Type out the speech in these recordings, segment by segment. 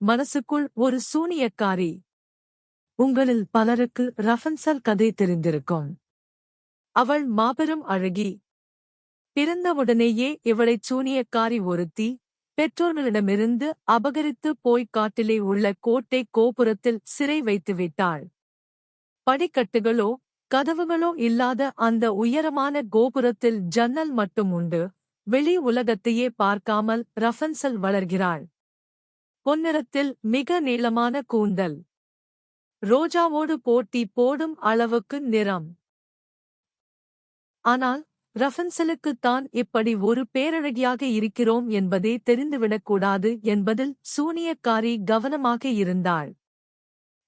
மனசுக்குள் ஒரு சூனியக்காரி. உங்களில் பலருக்கு ரஃபன்சல் கதை தெரிந்திருக்கும். அவள் மாபெரும் அழகி. பிறந்தவுடனேயே இவளைச் சூனியக்காரி ஒருத்தி பெற்றோர்களிடமிருந்து அபகரித்து போய் காட்டிலே உள்ள கோட்டை கோபுரத்தில் சிறை வைத்துவிட்டாள். படிக்கட்டுகளோ கதவுகளோ இல்லாத அந்த உயரமான கோபுரத்தில் ஜன்னல் மட்டும் உண்டு. வெளி உலகத்தையே பார்க்காமல் ரஃபன்சல் வளர்கிறாள். பொன்னிறத்தில் மிக நீளமான கூந்தல். ரோஜாவோடு போட்டி போடும் அளவுக்கு நிறம். ஆனால் ரஃபன்சலுக்குத்தான் இப்படி ஒரு பேரழகியாக இருக்கிறோம் என்பதே தெரிந்துவிடக்கூடாது என்பதில் சூனியக்காரி கவனமாக இருந்தாள்.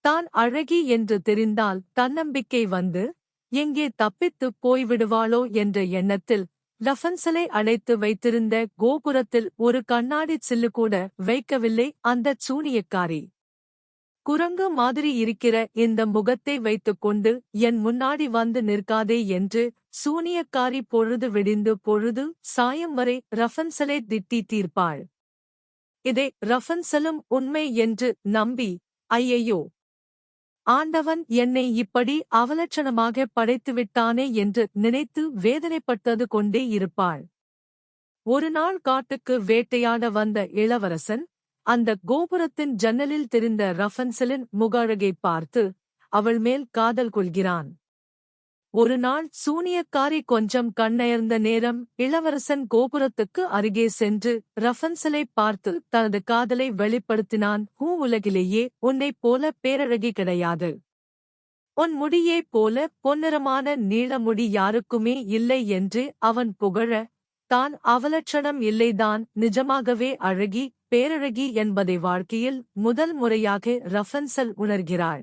தான் அழகி என்று தெரிந்தால் தன்னம்பிக்கை வந்து எங்கே தப்பித்துப் போய்விடுவாளோ என்ற எண்ணத்தில் ரஃபன்சலை அழைத்து வைத்திருந்த கோபுரத்தில் ஒரு கண்ணாடி சில்லு கூட வைக்கவில்லை அந்தச் சூனியக்காரி. குரங்கு மாதிரி இருக்கிற இந்த முகத்தை வைத்துக்கொண்டு என் முன்னாடி வந்து நிற்காதே என்று சூனியக்காரி பொழுது விடிந்து பொழுது சாயம் வரை ரஃபன்சலை திட்டி தீர்ப்பாள். இதை ரஃபன்சலும் உண்மை என்று நம்பி ஐயையோ! ஆண்டவன் என்னை இப்படி அவலட்சணமாக படைத்துவிட்டானே என்று நினைத்து வேதனைப்பட்டது கொண்டே இருப்பாள். ஒரு நாள் காட்டுக்கு வேட்டையாட வந்த இளவரசன் அந்த கோபுரத்தின் ஜன்னலில் தெரிந்த ரஃபன்சலின் முகழகை பார்த்து அவள் மேல் காதல் கொள்கிறான். ஒரு நாள் சூனியக்காரி கொஞ்சம் கண்ணயர்ந்த நேரம் இளவரசன் கோபுரத்துக்கு அருகே சென்று ரஃபன்சலை பார்த்து தனது காதலை வெளிப்படுத்தினான். ஹூ உலகிலேயே உன்னைப் போல பேரழகி கிடையாது. உன் முடியைப் போல பொன்னிறமான நீளமுடி யாருக்குமே இல்லை என்று அவன் புகழ தான் அவலட்சணம் இல்லைதான். நிஜமாகவே அழகி பேரழகி என்பதை வாழ்க்கையில் முதல் முறையாக ரஃபன்சல் உணர்கிறாள்.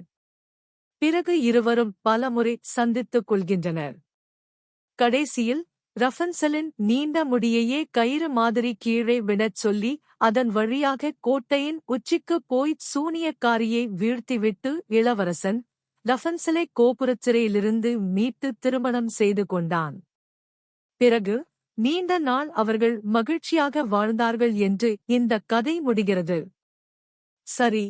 பிறகு இருவரும் பலமுறை சந்தித்துக் கொள்கின்றனர். கடைசியில் ரஃபன்சலின் நீண்ட முடியையே கயிறு மாதிரி கீழே விடச் சொல்லி அதன் வழியாக கோட்டையின் உச்சிக்கு போய் சூனியக்காரியை வீழ்த்திவிட்டு இளவரசன் ரஃபன்சலை கோபுரச் சிறையிலிருந்து மீட்டு திருமணம் செய்து கொண்டான். பிறகு நீண்ட நாள் அவர்கள் மகிழ்ச்சியாக வாழ்ந்தார்கள் என்று இந்த கதை முடிகிறது. சரி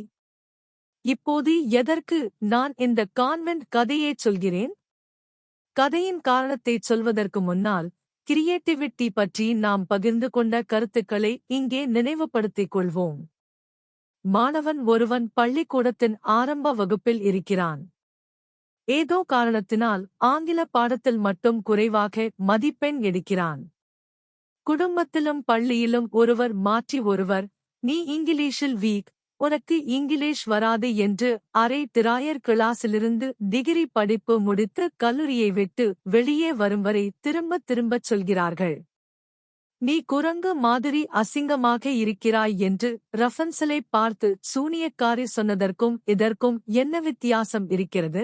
இப்போது எதற்கு நான் இந்த கான்வென்ட் கதையைச் சொல்கிறேன்? கதையின் காரணத்தைச் சொல்வதற்கு முன்னால் கிரியேட்டிவிட்டி பற்றி நாம் பகிர்ந்து கொண்ட கருத்துக்களை இங்கே நினைவுபடுத்திக் கொள்வோம். மாணவன் ஒருவன் பள்ளிக்கூடத்தின் ஆரம்ப வகுப்பில் இருக்கிறான். ஏதோ காரணத்தினால் ஆங்கில பாடத்தில் மட்டும் குறைவாக மதிப்பெண் எடுக்கிறான். குடும்பத்திலும் பள்ளியிலும் ஒருவர் மாற்றி ஒருவர் நீ இங்கிலீஷில் வீக் உனக்கு இங்கிலீஷ் வராது என்று அரை திராயர் கிளாஸிலிருந்து டிகிரி படிப்பு முடித்து கல்லூரியை விட்டு வெளியே வரும் வரை திரும்பத் திரும்பச் சொல்கிறார்கள். நீ குரங்கு மாதிரி அசிங்கமாக இருக்கிறாய் என்று ரஃபன்சலை பார்த்து சூனியக்காரி சொன்னதற்கும் இதற்கும் என்ன வித்தியாசம் இருக்கிறது?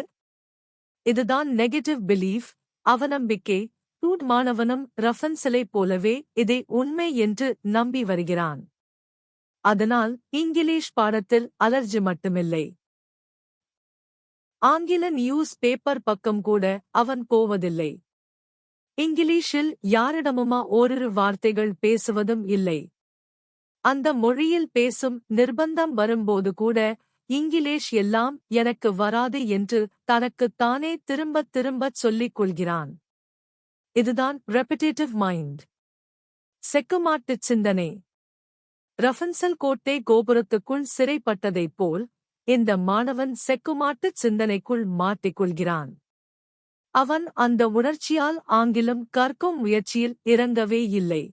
இதுதான் நெகட்டிவ் பிலீஃப் அவநம்பிக்கை டூட் மாணவனும் ரஃபன்சலை போலவே இதை உண்மை என்று நம்பி வருகிறான். அதனால் இங்கிலீஷ் பாடத்தில் அலர்ஜி மட்டுமில்லை. ஆங்கில நியூஸ் பேப்பர் பக்கம் கூட அவன் போவதில்லை. இங்கிலீஷில் யாரிடமுமா ஓரிரு வார்த்தைகள் பேசுவதும் இல்லை. அந்த மொழியில் பேசும் நிர்பந்தம் வரும்போது கூட இங்கிலீஷ் எல்லாம் எனக்கு வராது என்று தனக்குத் தானே திரும்பத் திரும்பச் சொல்லிக் கொள்கிறான். இதுதான் ரெப்பிடேட்டிவ் மைண்ட் செக்குமாட்டுச் சிந்தனை. ரஃபன்சல் கோட்டை கோபுரத்துக்குள் சிறைப்பட்டதைப் போல் இந்த மாணவன் செக்குமாட்டுச் சிந்தனைக்குள் மாட்டிக்கொள்கிறான். அவன் அந்த உணர்ச்சியால் ஆங்கிலம் கற்கும் முயற்சியில் இறங்கவே இல்லை.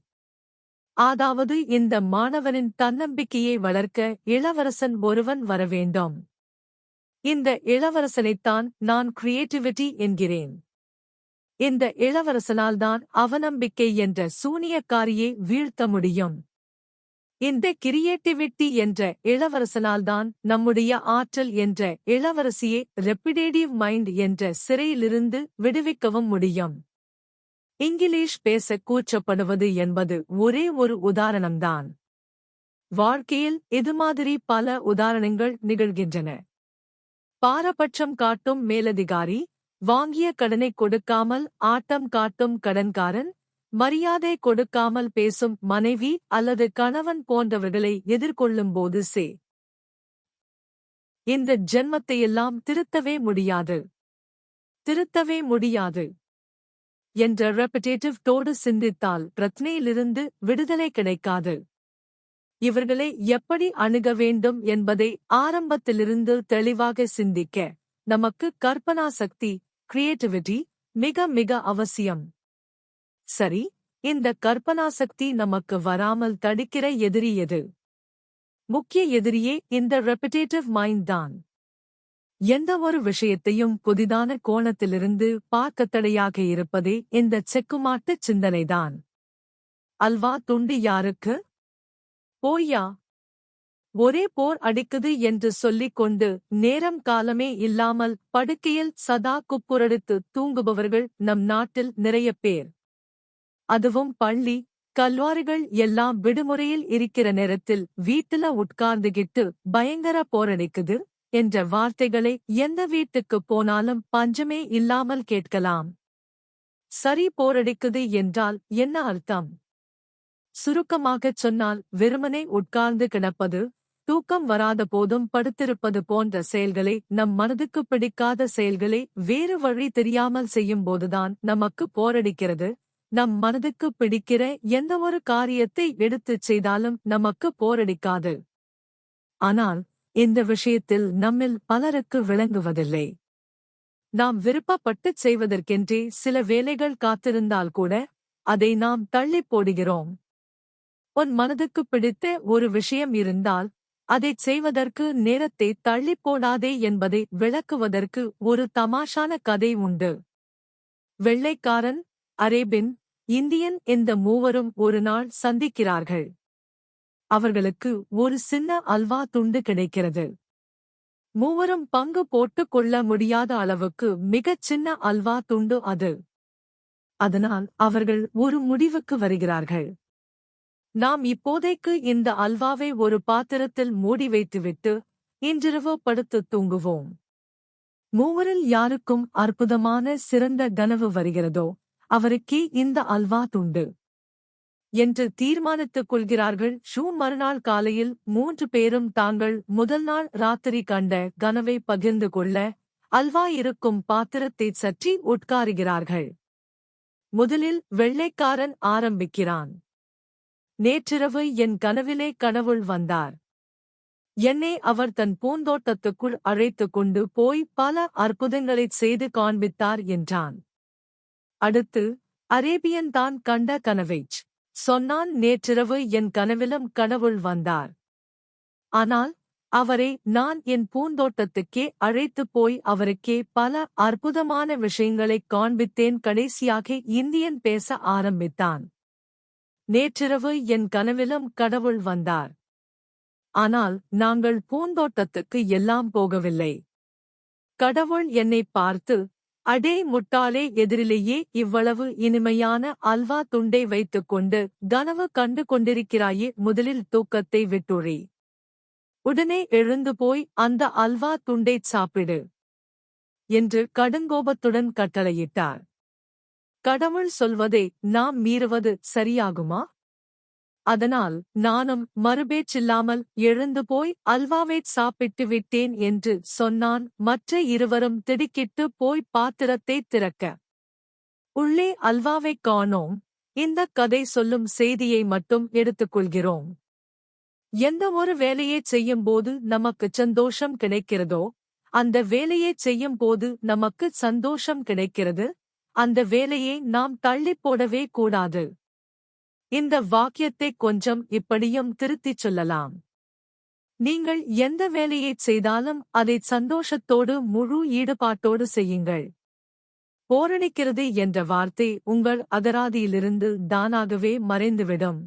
அதாவது இந்த மாணவனின் தன்னம்பிக்கையை வளர்க்க இளவரசன் ஒருவன் வரவேண்டும் இந்த இளவரசனைத்தான் நான் கிரியேட்டிவிட்டி என்கிறேன். இந்த இளவரசனால்தான் அவநம்பிக்கை என்ற சூனியக்காரியை வீழ்த்த முடியும். இந்த கிரியேட்டிவிட்டி என்ற இளவரசனால்தான் நம்முடைய ஆற்றல் என்ற இளவரசியை ரெப்பிடேட்டிவ் மைண்ட் என்ற சிறையிலிருந்து விடுவிக்கவும் முடியும். இங்கிலீஷ் பேச கூச்சப்படுவது என்பது ஒரே ஒரு உதாரணம்தான். வாழ்க்கையில் இது மாதிரி பல உதாரணங்கள் நிகழ்கின்றன. பாரபட்சம் காட்டும் மேலதிகாரி வாங்கிய கடனை கொடுக்காமல் ஆட்டம் காட்டும் கடன்காரன் மரியாதை கொடுக்காமல் பேசும் மனைவி அல்லது கணவன் போன்றவர்களை எதிர்கொள்ளும்போது சே. இந்த ஜென்மத்தையெல்லாம் திருத்தவே முடியாது. திருத்தவே முடியாது. என்ற ரெப்படேட்டிவ் டோடு சிந்தித்தால் பிரச்சனையிலிருந்து விடுதலை கிடைக்காது. இவர்களை எப்படி அணுக வேண்டும் என்பதை ஆரம்பத்திலிருந்து தெளிவாக சிந்திக்க நமக்கு கற்பனா சக்தி கிரியேட்டிவிட்டி மிக மிக அவசியம். சரி இந்த கற்பனா சக்தி நமக்கு வராமல் தடுக்கிற எதிரி எது? முக்கிய எதிரியே இந்த ரெப்பிடேட்டிவ் மைண்ட் தான். எந்த ஒரு விஷயத்தையும் புதிதான கோணத்திலிருந்து பார்க்க தடையாக இருப்பதே இந்த செக்குமாட்டு சிந்தனைதான் அல்வா துண்டு யாருக்கு? போய்யா? ஒரே போர் அடிக்குது என்று சொல்லிக் கொண்டு நேரம் காலமே இல்லாமல் படுக்கையில் சதா குப்புரடித்து தூங்குபவர்கள் நம் நாட்டில் நிறைய பேர். அதுவும் பள்ளி கல்வாரிகள் எல்லாம் விடுமுறையில் இருக்கிற நேரத்தில் வீட்டுல உட்கார்ந்துகிட்டு பயங்கர போரடிக்குது என்ற வார்த்தைகளை எந்த வீட்டுக்கு போனாலும் பஞ்சமே இல்லாமல் கேட்கலாம். சரி போரடிக்குது என்றால் என்ன அர்த்தம்? சுருக்கமாகச் சொன்னால் வெறுமனே உட்கார்ந்து கிடப்பது தூக்கம் வராத போதும் படுத்திருப்பது போன்ற செயல்களை நம் மனதுக்கு பிடிக்காத செயல்களை வேறு வழி தெரியாமல் செய்யும் போதுதான் நமக்கு போரடிக்கிறது நம் மனதுக்கு பிடிக்கிற எந்த ஒரு காரியத்தை எடுத்துச் செய்தாலும் நமக்கு போரடிக்காது. ஆனால் இந்த விஷயத்தில் நம்மில் பலருக்கு விளங்குவதில்லை. நாம் விருப்பப்பட்டுச் செய்வதற்கென்றே சில வேலைகள் காத்திருந்தால் கூட அதை நாம் தள்ளிப் போடுகிறோம். உன் மனதுக்கு பிடித்த ஒரு விஷயம் இருந்தால் அதைச் செய்வதற்கு நேரத்தை தள்ளிப் போடாதே என்பதை விளக்குவதற்கு ஒரு தமாஷான கதை உண்டு. வெள்ளைக்காரன் அரேபின் இந்தியன் இந்த மூவரும் ஒரு நாள் சந்திக்கிறார்கள். அவர்களுக்கு ஒரு சின்ன அல்வா துண்டு கிடைக்கிறது. மூவரும் பங்கு போட்டுக் கொள்ள முடியாத அளவுக்கு மிகச் சின்ன அல்வா துண்டு அது. அதனால் அவர்கள் ஒரு முடிவுக்கு வருகிறார்கள். நாம் இப்போதைக்கு இந்த அல்வாவை ஒரு பாத்திரத்தில் மூடி வைத்துவிட்டு இன்றிரவு படுத்து தூங்குவோம். மூவரில் யாருக்கும் அற்புதமான சிறந்த கனவு வருகிறதோ அவருக்கே இந்த அல்வா துண்டு. என்று தீர்மானித்துக் கொள்கிறார்கள். ஷூ மறுநாள் காலையில் மூன்று பேரும் தாங்கள் முதல் நாள் ராத்திரி கண்ட கனவை பகிர்ந்து கொள்ள அல்வா இருக்கும் பாத்திரத்தை சற்றி உட்காருகிறார்கள். முதலில் வெள்ளைக்காரன் ஆரம்பிக்கிறான். நேற்றிரவு என் கனவிலே கனவுள் வந்தார். என்னை அவர் தன் பூந்தோட்டத்துக்குள் அழைத்துக் கொண்டு போய் பல அற்புதங்களைச் செய்து காண்பித்தார் என்றான். அடுத்து அரேபியன் தான் கண்ட கனவைச். சொன்னான் நேற்றிரவு என் கனவிலும் கடவுள் வந்தார். ஆனால் அவரை நான் என் பூந்தோட்டத்துக்கே அழைத்துப் போய் அவருக்கே பல அற்புதமான விஷயங்களைக் காண்பித்தேன். கடைசியாக இந்தியன் பேச ஆரம்பித்தான். நேற்றிரவு என் கனவிலும் கடவுள் வந்தார். ஆனால் நாங்கள் பூந்தோட்டத்துக்கு எல்லாம் போகவில்லை. கடவுள் என்னை பார்த்து அடே முட்டாளே எதிரிலேயே இவ்வளவு இனிமையான அல்வா துண்டை வைத்துக்கொண்டு கனவு கண்டு கொண்டிருக்கிறாயே முதலில் தூக்கத்தை விட்டுறி. உடனே எழுந்து போய் அந்த அல்வா துண்டைச் சாப்பிடு. என்று கடுங்கோபத்துடன் கட்டளையிட்டார். கடவுள் சொல்வதை நாம் மீறுவது சரியாகுமா? அதனால் நானும் மறுபேச்சில்லாமல் எழுந்து போய் அல்வாவைச் சாப்பிட்டு விட்டேன் என்று சொன்னான். மற்ற இருவரும் திடுக்கிட்டு போய் பாத்திரத்தை திறக்க. உள்ளே அல்வாவைக் காணோம். இந்த கதை சொல்லும் செய்தியை மட்டும் எடுத்துக்கொள்கிறோம். எந்த ஒரு வேலையைச் செய்யும்போது நமக்கு சந்தோஷம் கிடைக்கிறதோ அந்த வேலையைச் செய்யும் போது நமக்கு சந்தோஷம் கிடைக்கிறது. அந்த வேலையை நாம் தள்ளிப் போடவே கூடாது. இந்த வாக்கியத்தை கொஞ்சம் இப்படியும் திருத்திச் சொல்லலாம். நீங்கள் எந்த வேலையைச் செய்தாலும் அதை சந்தோஷத்தோடு முழு ஈடுபாட்டோடு செய்யுங்கள். போரணிக்கிறது என்ற வார்த்தை உங்கள் அகராதியிலிருந்து தானாகவே மறைந்துவிடும்.